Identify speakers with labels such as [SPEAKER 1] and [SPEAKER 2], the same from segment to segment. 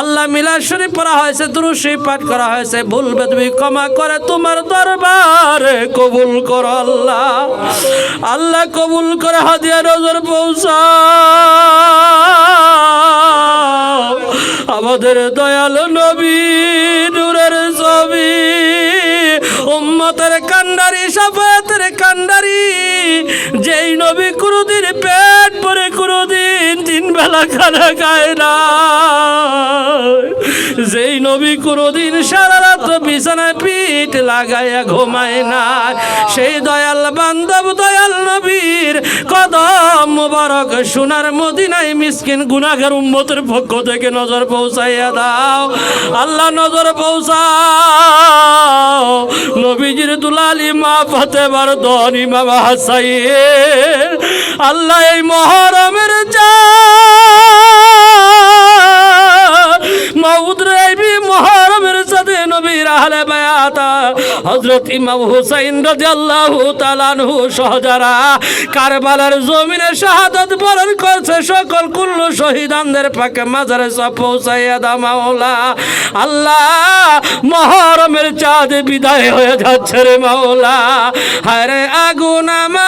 [SPEAKER 1] আল্লাহ মিলা শরীফ পড়া হয়েছে দুরুশরীফ পাঠ করা হয়েছে। ভুলবে তুমি, ক্ষমা করে তোমার দরবারে কবুল করো আল্লাহ। আল্লাহ কবুল করে হাদিয়া নজর পৌঁছা আমাদের দয়াল নবী, নূরের ছবি, উম্মতের কান্ডারি যেই নবী কোনোদিন পেট ভরে কোনোদিন তিন বেলা খানা খায় না। যেই নবী কোনোদিন সারা রাত বিছানায় পিঠ লাগাইয়া ঘুমায় না। সেই দয়াল বান্ধব, দয়াল নবীর কদম মুবারক সোনার মদিনায় মিসকিন গুনাহগার উম্মতের পক্ষ থেকে নজর পৌঁছাইয়া দাও। আল্লাহ নজর নবীজির ফতেবার দন ইমাম হাসাইয়ের আল্লাহ এই মহরমের চা আহলে হজরত ইমাম হুসাইন রাজি আল্লাহ তালানহু সহজারা কারবালার জমিনে শাহাদাত বরণ করছে, সকল কুল্লু শহীদানদের পাকে মাজারে সব পৌঁছাইয়া দা মাওলা। আল্লাহ মহরমের চাঁদ বিদায় হয়ে যাচ্ছে রে মাওলা। হায় রে আগুন আমার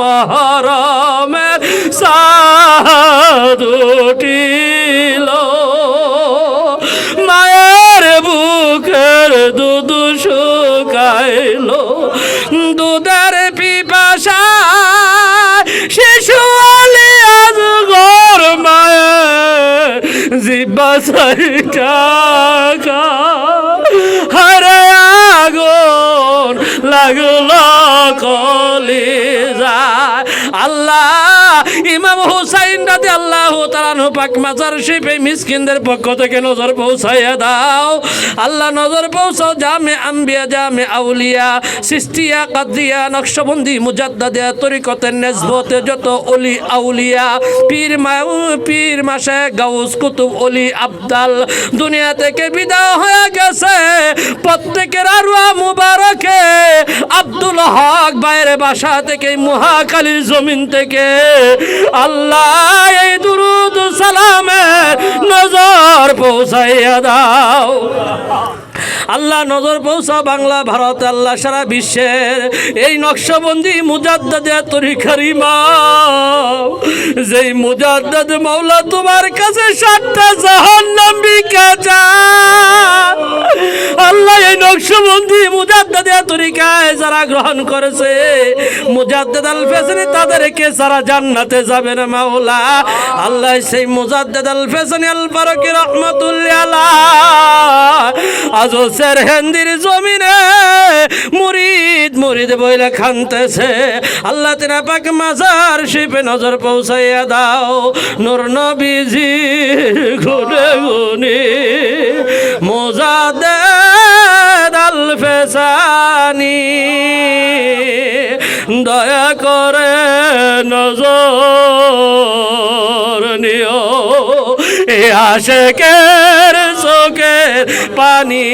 [SPEAKER 1] মহরমের সাধুটিল মায়ের বুকের দুধ শুকাইলো। দুধের পিপাসা শিশু আলি আজ গর মায়ের জিব্বা টাকা ইমাম হুসাইন রাতে আল্লাহ তালানহু পাক মাজার শিপে মিসকিনদের পক্ষ থেকে নজর পৌঁছাইয়া দাও। আল্লাহ নজর পৌঁছাও, জামে আম্বিয়া, জামে আউলিয়া, সিস্তিয়া, কাদিয়া, নকশবন্দি তরিকতের নেজবতে যত অলি আউলিয়া, পীর পীর মাসে গাউস কুতুব অলি আবদাল, দুনিয়া থেকে বিদায় হয়ে গেছে। প্রত্যেকের আরোয়া মুবারকে আব্দুল হক বাইরে বাসা থেকে মহাকালীর জমিন থেকে। আল্লাহ এই দুরুদ সালামের নজর পৌঁছাইয়া দাও। আল্লাহ নজর পৌঁছা বাংলা, ভারত, আল্লাহ সারা বিশ্বের এই নকশাবন্দি মুজাদ্দাদের তরিকারি মা। যেই মুজাদ্দাদ মাওলা তোমার কাছে সাতটা জাহান বিকা মুজাদ্দাদের তরিকায় যারা গ্রহণ করেছে, মুজাদ্দাদ আল ফেসনি তাদেরকে যারা জান্নাতে যাবে না মাওলা। আল্লাহ সেই মুজাদ্দাদ আল ফেসনি আল। ফারুকি রহমাতুল্লাহ আজও স্যার হেন্দির জমিনে মুরিদ মুরিদ বইলে খানতেছে। আল্লাহ তেনা পাক মাজার শিপে নজর পৌঁছাইয়া দাও। নূর নবীজির গুনে গুনি মোজাদে আশেকের চোখের পানি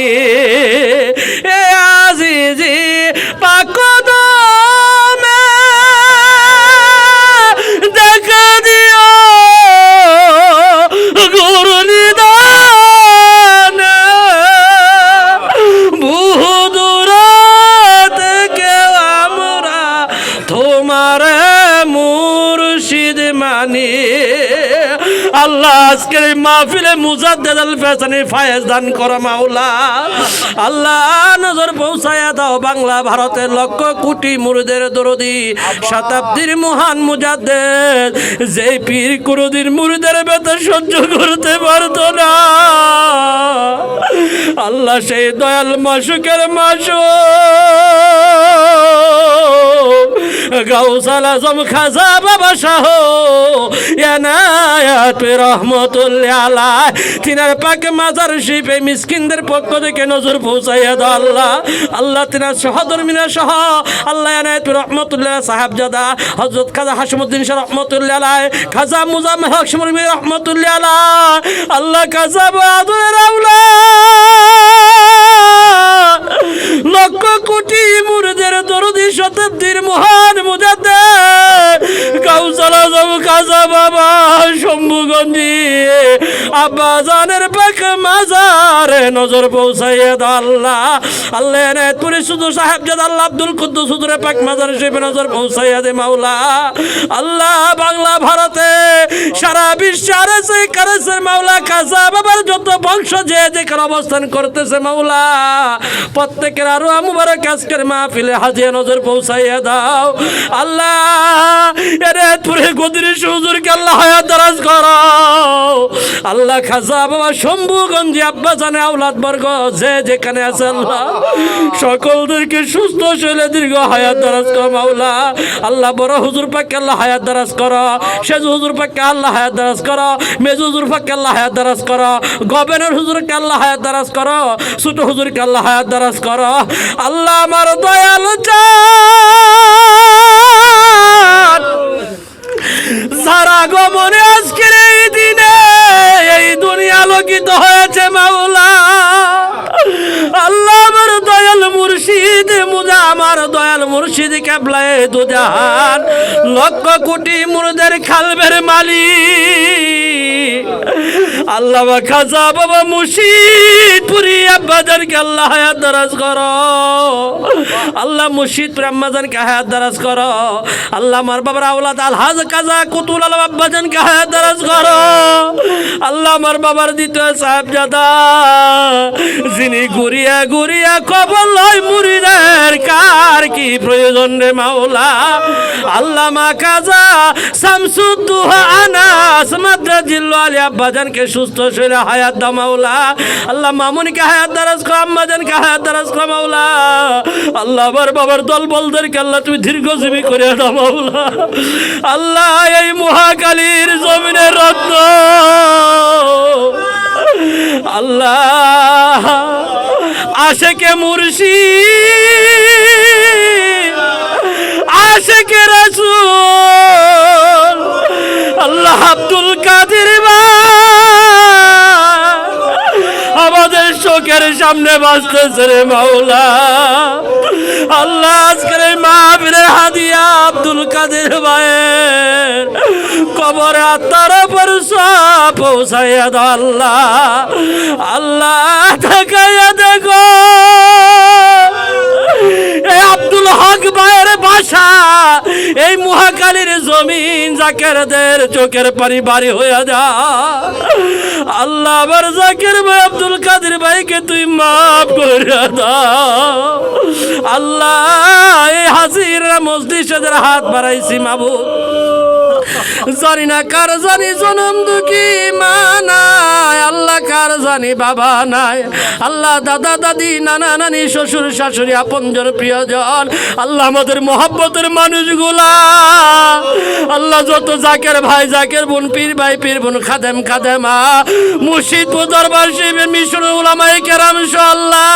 [SPEAKER 1] আল্লাহ আজকের এই মাহফিলে মুজাদ্দেদ আল ফেসানি ফায়েজ দান করো মাওলা। আল্লাহ নজর পৌঁছায়া দাও বাংলা ভারতের লক্ষ কোটি মুরিদের দরদি। শতাব্দীর মহান মুজাদ্দেদ যে পীর কুরুদির মুরিদের বেতন সহ্য করতে পারতো না। আল্লাহ সেই দয়াল মাসুকের মাসু গাউসাল আজম খাজা বাবা শাহ রহমতুল্লাহ তিনার মাজার শিপে মিসকিনদের পক্ষ থেকে নজর পৌঁছাইয়া আল্লাহ। আল্লাহ তিনার সহধর্মিনা সহ, আল্লাহ রহমতুল্লাহ সাহেবজাদা হজরত খাজা হাসমুদ্দিন শাহ রহমতুল্লাহ খাজা মুজাম্মেল হক রহমতুল্লাহ আল্লাহ খাজা আউলা লক্ষ কোটি মুরদের দরদি শতাব্দীর মহান মুজাতে কাউসাল আজম কাজা বাবা শম্ভুগঞ্জি আব্বা জানের মাজারে নজর পৌঁছাইয়ে আল্লাহ। আল্লাহ নে তুরি শুধু সাহেব জাদ আল্লাহ আব্দুল কুদ্দুস হুজুরে পাক মাজার শিবে নজর পৌঁছাইয়া দে মাওলা। আল্লাহ বাংলা, ভারতে সারা বিশ্বের সে করেছে মাওলা খাজা বাবার যত বংশ যে যেখানে অবস্থান করতেছে মাওলা, প্রত্যেকের আরও মুবারক আজকের মাহফিলে হাজিয়া নজর পৌঁছাইয়া দাও। আল্লাহ এরে তুরে গদির হুজুরকে আল্লাহ হায়াত দারাজ করো আল্লাহ খাজা বাবা শম্ভুগঞ্জি আব্বা জানে আউলাদ বর্গ যে যেখানে আছে আল্লাহ। সকলদেরকে সুস্থ শৈলে দীর্ঘ হায়াত দারাজ কর মাওলা। আল্লাহ বড় হুজুর পাকে আল্লাহ হায়াত দারাজ কর। সেজ হুজুর পাকে আল্লাহ হায়াত দারাজ কর। মেজু হুজুর পাকে আল্লাহ হায়াত দারাজ কর। গভর্নর হুজুরকে আল্লাহ হায়াত দারাজ কর। ছোট হুজুরকে আল্লাহ হায়াত দারাজ কর। আল্লাহ আমার দয়াল চান। সারা গমনে আজকের এই দিনে এই দুনিয়া আলোকিত হয়েছে মাওলা। আল্লাহ আমার মুর্শিদ, মুজা আমার দয়াল মুর্শিদ কেবলায় দুজাহান। লক্ষ কোটি মুরদের খালবের মালি আল্লাহ খাজা বাবা মুর্শিদ, পুরি আব্বাজানকে আল্লাহ হায়াত দারাজ করো। আল্লাহ মুর্শিদ, পুরি আম্মাজানকে হায়াত দারাজ করো। আল্লাহ আমার বাবার আওলাদ আলহাজ কাজা কুতুল আলম আব্বাজানকে হায়াত দারাজ করো। আল্লাহ আমার বাবার দ্বিতীয় সাহেব যিনি ঘুরিয়া ঘুরিয়া কবল লয় মুরিদের কার কি প্রয়োজন রে মাওলা? আল্লাহ মা কাজা শামসুদ্দুহা আনাস মাদ্রা জিল্লু আলী আব্বাজানকে সুস্থ শরীরে হায়াত দাও মাওলা। আল্লাহ মামুনিকে হায়াত দারাজ কর, আম্মাজানকে হায়াত দারাজ কর মাওলা। আল্লাহ আমার বাবার দল বলদেরকে আল্লাহ তুমি দীর্ঘজীবী করে দাও মাওলা। আল্লাহ এই মহাকালীর জমিনের রত্ন। আল্লাহ আশেকে মুর্শি আশেকে রাসূল, আল্লাহ আব্দুল কাদের আমাদের চোখের সামনে বাঁচতেছে রে মাওলা। আল্লাহ আজকের এই মাহফিলের হাদিয়া আব্দুল কাদের ভাইয়ের কবরে আত্মার সব পৌঁছাইয়া আল্লাহ। আল্লাহ তাকাইয়া দেখো। আব্দুল হক ভাইয়ের বাসা, এই মহাকালীর জমিন জাকেরদের চোখের পানি বাড়ি হয়ে যা। আল্লাহ আবার জাকের ভাই আব্দুল কাদের ভাইকে তুই মাফ করে দাও। আল্লাহ, এই হাজিরা মসজিদের হাত বাড়াইছি মাবুদ। জানি না কার জানি জনম দুঃখী মা নাই আল্লাহ কার জানি বাবা নাই। আল্লাহ দাদা, দাদি, নানা, নানি, শ্বশুর, শাশুড়ি, আপনজন, প্রিয়জন। আল্লাহ আমাদের মহাব্বতের মানুষগুলা। আল্লাহ যত জাকের ভাই, জাকের বোন, পীর ভাই, পীর বোন, খাদেম, খাদেমা মুর্শিদপুর দরবার শিবের মিশন উলামাই কেরাম আল্লাহ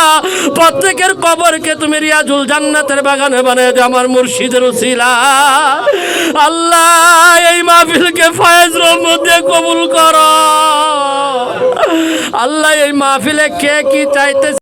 [SPEAKER 1] প্রত্যেকের কবরকে তুমি রিয়াজুল জান্নাতের বাগানে বানিয়ে দাও, আমার মুর্শিদের উসিলা। আল্লাহ, এই মাহফিলকে ফয়েজ রহমত কবুল করো। আল্লাহ এই মাহফিলে কে কি চাইতে